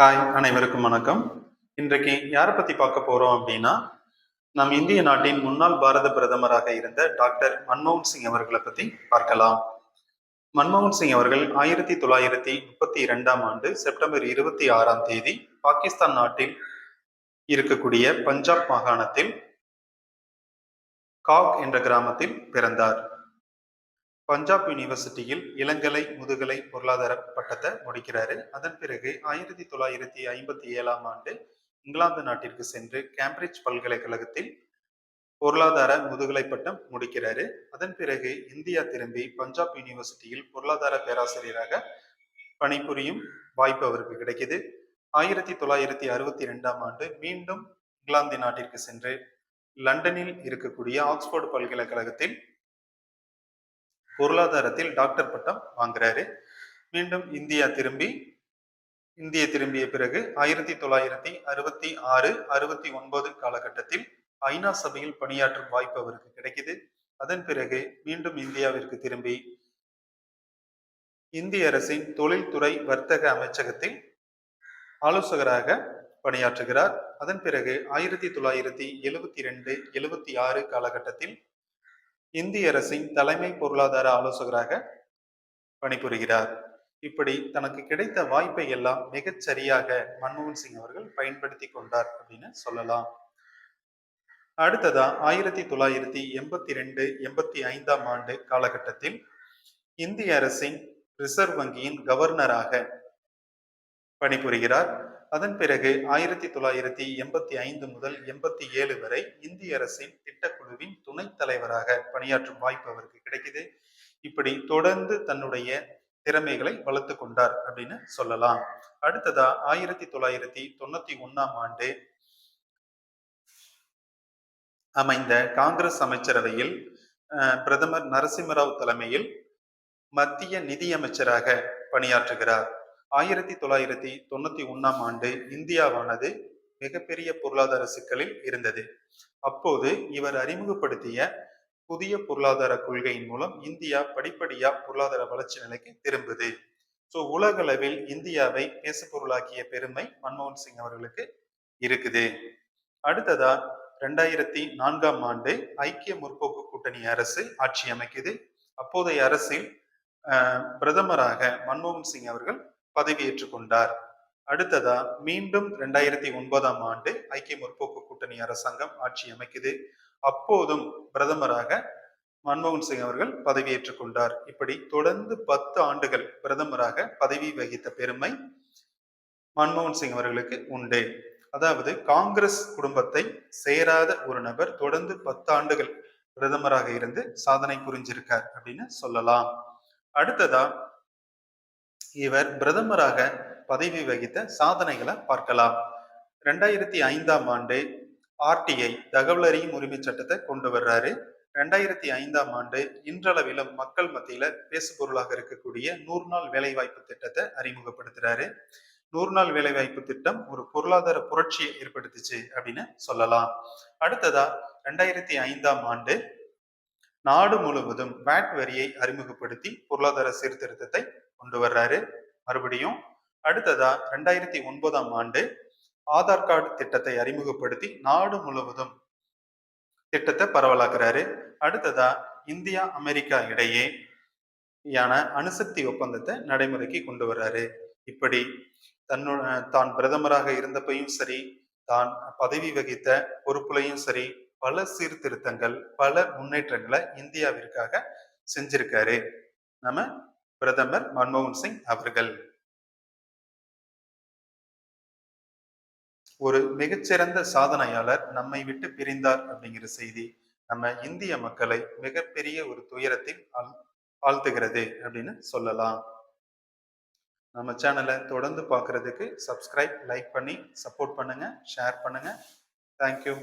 Hi அனைவருக்கும் வணக்கம். இன்றைக்கு யாரை பத்தி பார்க்க போறோம் அப்படின்னா நம் இந்திய நாட்டின் முன்னாள் பாரத பிரதமராக இருந்த டாக்டர் மன்மோகன் சிங் அவர்களை பத்தி பார்க்கலாம். மன்மோகன் சிங் அவர்கள் ஆயிரத்தி தொள்ளாயிரத்தி முப்பத்தி இரண்டாம் ஆண்டு செப்டம்பர் இருபத்தி ஆறாம் தேதி பாகிஸ்தான் நாட்டில் இருக்கக்கூடிய பஞ்சாப் மாகாணத்தில் காக் என்ற கிராமத்தில் பிறந்தார். பஞ்சாப் யூனிவர்சிட்டியில் இளங்கலை முதுகலை பொருளாதார பட்டத்தை முடிக்கிறாரு. அதன் பிறகு ஆயிரத்தி தொள்ளாயிரத்தி ஐம்பத்தி ஏழாம் ஆண்டு இங்கிலாந்து நாட்டிற்கு சென்று கேம்பிரிட்ஜ் பல்கலைக்கழகத்தில் பொருளாதார முதுகலை பட்டம் முடிக்கிறாரு. அதன் பிறகு இந்தியா திரும்பி பஞ்சாப் யூனிவர்சிட்டியில் பொருளாதார பேராசிரியராக பணிபுரியும் வாய்ப்பு அவருக்கு கிடைக்குது. ஆயிரத்தி தொள்ளாயிரத்தி அறுபத்தி ரெண்டாம் ஆண்டு மீண்டும் இங்கிலாந்து நாட்டிற்கு சென்று லண்டனில் இருக்கக்கூடிய ஆக்ஸ்போர்டு பல்கலைக்கழகத்தில் பொருளாதாரத்தில் டாக்டர் பட்டம் வாங்குறாரு. மீண்டும் இந்தியா திரும்பி இந்திய திரும்பிய பிறகு ஆயிரத்தி தொள்ளாயிரத்தி அறுபத்தி ஆறு அறுபத்தி ஒன்பது காலகட்டத்தில் ஐநா சபையில் பணியாற்றும் வாய்ப்பு அவருக்கு கிடைக்குது. அதன் பிறகு மீண்டும் இந்தியாவிற்கு திரும்பி இந்திய அரசின் தொழில்துறை வர்த்தக அமைச்சகத்தில் ஆலோசகராக பணியாற்றுகிறார். அதன் பிறகு ஆயிரத்தி தொள்ளாயிரத்தி எழுபத்தி ரெண்டு எழுபத்தி ஆறு காலகட்டத்தில் இந்திய அரசின் தலைமை பொருளாதார ஆலோசகராக பணிபுரிகிறார். இப்படி தனக்கு கிடைத்த வாய்ப்பை எல்லாம் மிகச் சரியாக மன்மோகன் சிங் அவர்கள் பயன்படுத்தி கொண்டார் அப்படின்னு சொல்லலாம். அடுத்ததா ஆயிரத்தி தொள்ளாயிரத்தி எண்பத்தி ரெண்டு எண்பத்தி ஐந்தாம் ஆண்டு காலகட்டத்தில் இந்திய அரசின் ரிசர்வ் வங்கியின் கவர்னராக பணிபுரிகிறார். அதன் பிறகு ஆயிரத்தி தொள்ளாயிரத்தி எண்பத்தி ஐந்து முதல் எண்பத்தி ஏழு வரை இந்திய அரசின் திட்டக்குழுவின் துணைத் தலைவராக பணியாற்றும் வாய்ப்பு அவருக்கு கிடைக்குது. இப்படி தொடர்ந்து தன்னுடைய திறமைகளை வளர்த்து கொண்டார் அப்படின்னு சொல்லலாம். அடுத்ததா ஆயிரத்தி தொள்ளாயிரத்தி தொண்ணூத்தி ஒன்னாம் ஆண்டு அமைந்த காங்கிரஸ் அமைச்சரவையில் பிரதமர் நரசிம்மராவ் தலைமையில் மத்திய நிதியமைச்சராக பணியாற்றுகிறார். ஆயிரத்தி தொள்ளாயிரத்தி தொண்ணூத்தி ஒன்னாம் ஆண்டு இந்தியாவானது மிகப்பெரிய பொருளாதார சிக்கலில் இருந்தது. அப்போது இவர் அறிமுகப்படுத்திய புதிய பொருளாதார கொள்கையின் மூலம் இந்தியா படிப்படியா பொருளாதார வளர்ச்சி நிலைக்கு திரும்புது. ஸோ உலகளவில் இந்தியாவை பேசுபொருளாக்கிய பெருமை மன்மோகன் சிங் அவர்களுக்கு இருக்குது. அடுத்ததா ரெண்டாயிரத்தி நான்காம் ஆண்டு ஐக்கிய முற்போக்கு கூட்டணி அரசு ஆட்சி அமைக்குது. அப்போதைய அரசில் பிரதமராக மன்மோகன் சிங் அவர்கள் பதவியேற்றுக் கொண்டார் அடுத்ததா மீண்டும் ரெண்டாயிரத்தி ஒன்பதாம் ஆண்டு ஐக்கிய முற்போக்கு கூட்டணி அரசாங்கம் ஆட்சி அமைக்குது. அப்போதும் பிரதமராக மன்மோகன் சிங் அவர்கள் பதவியேற்றுக் கொண்டார் இப்படி தொடர்ந்து பத்து ஆண்டுகள் பிரதமராக பதவி வகித்த பெருமை மன்மோகன் சிங் அவர்களுக்கு உண்டு. அதாவது காங்கிரஸ் குடும்பத்தை சேராத ஒரு நபர் தொடர்ந்து பத்து ஆண்டுகள் பிரதமராக இருந்து சாதனை புரிஞ்சிருக்கார் அப்படின்னு சொல்லலாம். அடுத்ததா இவர் பிரதமராக பதவி வகித்த சாதனைகளை பார்க்கலாம். ரெண்டாயிரத்தி ஐந்தாம் ஆண்டு ஆர்டிஐ தகவல் அறியும் உரிமை சட்டத்தை கொண்டு வர்றாரு. ரெண்டாயிரத்தி ஐந்தாம் ஆண்டு இன்றளவிலும் மக்கள் மத்தியில பேசுபொருளாக இருக்கக்கூடிய நூறு நாள் வேலைவாய்ப்பு திட்டத்தை அறிமுகப்படுத்துறாரு. நூறு நாள் வேலைவாய்ப்பு திட்டம் ஒரு பொருளாதார புரட்சியை ஏற்படுத்துச்சு அப்படின்னு சொல்லலாம். அடுத்ததா ரெண்டாயிரத்தி ஐந்தாம் ஆண்டு நாடு முழுவதும் வேட் வரியை அறிமுகப்படுத்தி பொருளாதார சீர்திருத்தத்தை கொண்டு வர்றாரு. மறுபடியும் அடுத்ததா ரெண்டாயிரத்தி ஒன்பதாம் ஆண்டு ஆதார் கார்டு திட்டத்தை அறிமுகப்படுத்தி நாடு முழுவதும் திட்டத்தை பரவலாக்குறாரு. அடுத்ததா இந்தியா அமெரிக்கா இடையே யான அணுசக்தி ஒப்பந்தத்தை நடைமுறைக்கு கொண்டு வர்றாரு. இப்படி தன்னோட தான் பிரதமராக இருந்தப்பையும் சரி தான் பதவி வகித்த பொறுப்புலையும் சரி பல சீர்திருத்தங்கள் பல முன்னேற்றங்களை இந்தியாவிற்காக செஞ்சிருக்காரு. நம்ம பிரதமர் மன்மோகன் சிங் அவர்கள். ஒரு மிகச்சிறந்த சாதனையாளர் நம்மை விட்டு பிரிந்தார் அப்படிங்கிற செய்தி நம்ம இந்திய மக்களை மிகப்பெரிய ஒரு துயரத்தில் ஆழ்த்துகிறது அப்படின்னு சொல்லலாம். நம்ம சேனலை தொடர்ந்து பார்க்கறதுக்கு சப்ஸ்கிரைப் லைக் பண்ணி சப்போர்ட் பண்ணுங்க ஷேர் பண்ணுங்க. Thank you